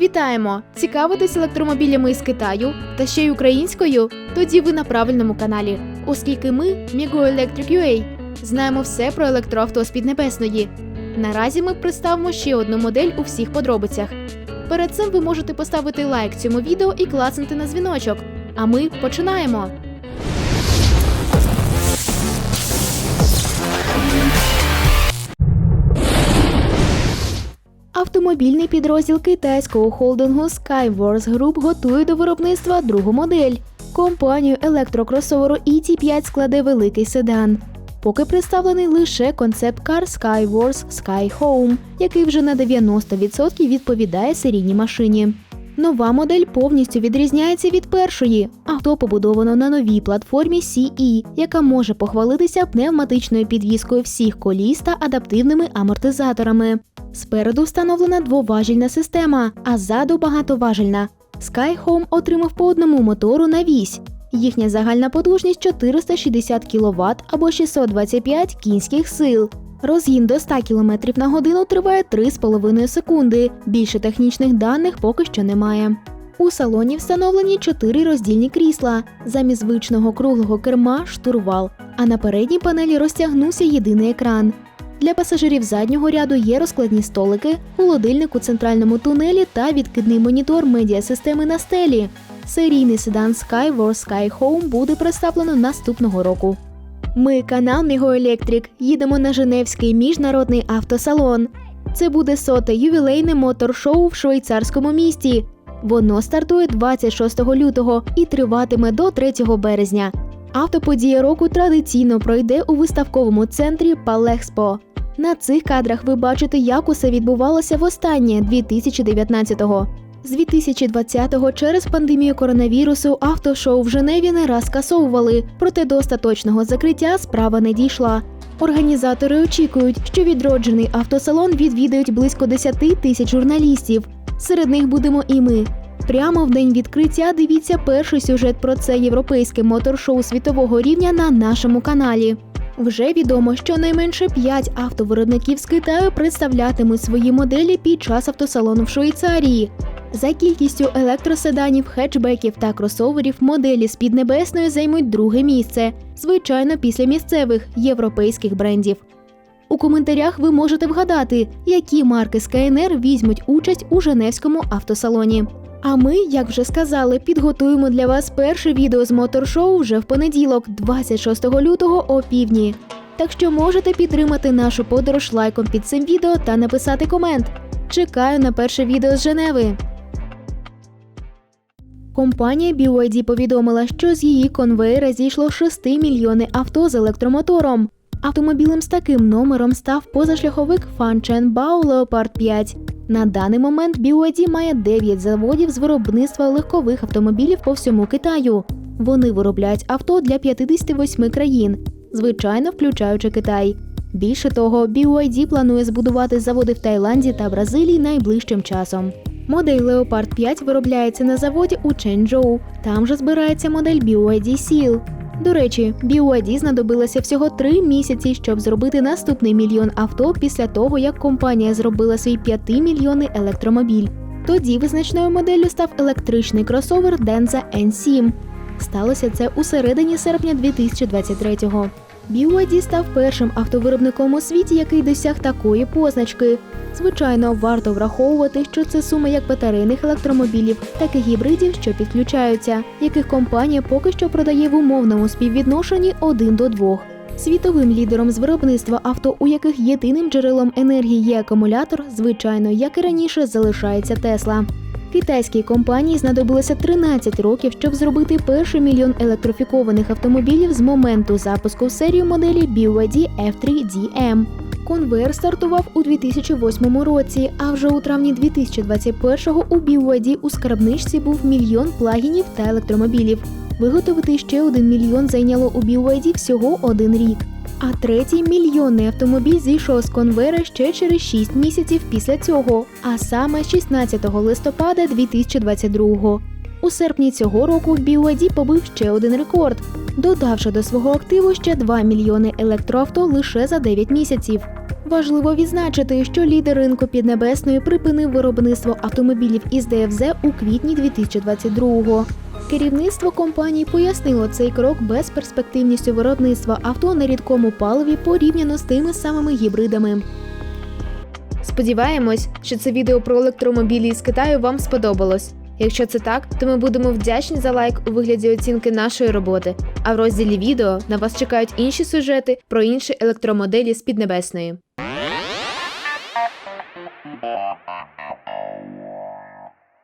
Вітаємо! Цікавитесь електромобілями із Китаю та ще й українською? Тоді ви на правильному каналі, оскільки ми Migo Electric UA знаємо все про електроавто з Піднебесної. Наразі ми представимо ще одну модель у всіх подробицях. Перед цим ви можете поставити лайк цьому відео і клацнути на дзвіночок. А ми починаємо! Автомобільний підрозділ китайського холдингу Skyworth Group готує до виробництва другу модель. Компанію електрокросоверу ET5 складе великий седан. Поки представлений лише концепт-кар Skyworth Sky Home, який вже на 90% відповідає серійній машині. Нова модель повністю відрізняється від першої. Авто побудовано на новій платформі CE, яка може похвалитися пневматичною підвіскою всіх коліс та адаптивними амортизаторами. Спереду встановлена двоважільна система, а ззаду багатоважільна. Sky Home отримав по одному мотору на вісь. Їхня загальна потужність 460 кВт або 625 кінських сил. Розгін до 100 км на годину триває 3,5 секунди. Більше технічних даних поки що немає. У салоні встановлені 4 роздільні крісла. Замість звичного круглого керма штурвал, а на передній панелі розтягнувся єдиний екран. Для пасажирів заднього ряду є розкладні столики, холодильник у центральному тунелі та відкидний монітор медіасистеми на стелі. Серійний седан Skyworth Sky Home буде представлено наступного року. Ми, канал Міго Електрик, їдемо на Женевський міжнародний автосалон. Це буде соте ювілейне мотор-шоу в швейцарському місті. Воно стартує 26 лютого і триватиме до 3 березня. Автоподія року традиційно пройде у виставковому центрі Палехспо. На цих кадрах ви бачите, як усе відбувалося востаннє 2019-го. З 2020-го через пандемію коронавірусу автошоу в Женеві не раз скасовували, проте до остаточного закриття справа не дійшла. Організатори очікують, що відроджений автосалон відвідають близько 10 тисяч журналістів. Серед них будемо і ми. Прямо в день відкриття дивіться перший сюжет про це європейське мотор-шоу світового рівня на нашому каналі. Вже відомо, що найменше 5 автовиробників з Китаю представлятимуть свої моделі під час автосалону в Швейцарії. За кількістю електроседанів, хетчбеків та кросоверів моделі з Піднебесної займуть друге місце, звичайно, після місцевих європейських брендів. У коментарях ви можете вгадати, які марки з КНР візьмуть участь у Женевському автосалоні. А ми, як вже сказали, підготуємо для вас перше відео з моторшоу вже в понеділок, 26 лютого о півдні. Так що можете підтримати нашу подорож лайком під цим відео та написати комент. Чекаю на перше відео з Женеви. Компанія BYD повідомила, що з її конвейера зійшло 6 мільйони авто з електромотором. Автомобілем з таким номером став позашляховик Fanchen Bao Leopard 5. На даний момент BYD має 9 заводів з виробництва легкових автомобілів по всьому Китаю. Вони виробляють авто для 58 країн, звичайно, включаючи Китай. Більше того, BYD планує збудувати заводи в Таїланді та Бразилії найближчим часом. Модель Leopard 5 виробляється на заводі у Ченчжоу. Там же збирається модель BYD Seal. До речі, BYD знадобилося всього три місяці, щоб зробити наступний мільйон авто після того, як компанія зробила свій 5-мільйонний електромобіль. Тоді визначною моделлю став електричний кросовер Denza N7. Сталося це у середині серпня 2023-го. BYD став першим автовиробником у світі, який досяг такої позначки. Звичайно, варто враховувати, що це сума як батарейних електромобілів, так і гібридів, що підключаються, яких компанія поки що продає в умовному співвідношенні 1 до 2. Світовим лідером з виробництва авто, у яких єдиним джерелом енергії є акумулятор, звичайно, як і раніше, залишається Тесла. Китайській компанії знадобилося 13 років, щоб зробити перший мільйон електрифікованих автомобілів з моменту запуску в серію моделі BYD F3DM. Конвейер стартував у 2008 році, а вже у травні 2021-го у BYD у скарбничці був мільйон плагінів та електромобілів. Виготовити ще один мільйон зайняло у BYD всього один рік. А третій мільйонний автомобіль зійшов з конвейера ще через 6 місяців після цього, а саме 16 листопада 2022-го. У серпні цього року BYD побив ще один рекорд, додавши до свого активу ще 2 мільйони електроавто лише за 9 місяців. Важливо відзначити, що лідер ринку Піднебесної припинив виробництво автомобілів із ДФЗ у квітні 2022-го. Керівництво компанії пояснило цей крок безперспективністю виробництва авто на рідкому паливі порівняно з тими самими гібридами. Сподіваємось, що це відео про електромобілі з Китаю вам сподобалось. Якщо це так, то ми будемо вдячні за лайк у вигляді оцінки нашої роботи. А в розділі відео на вас чекають інші сюжети про інші електромоделі з Піднебесної.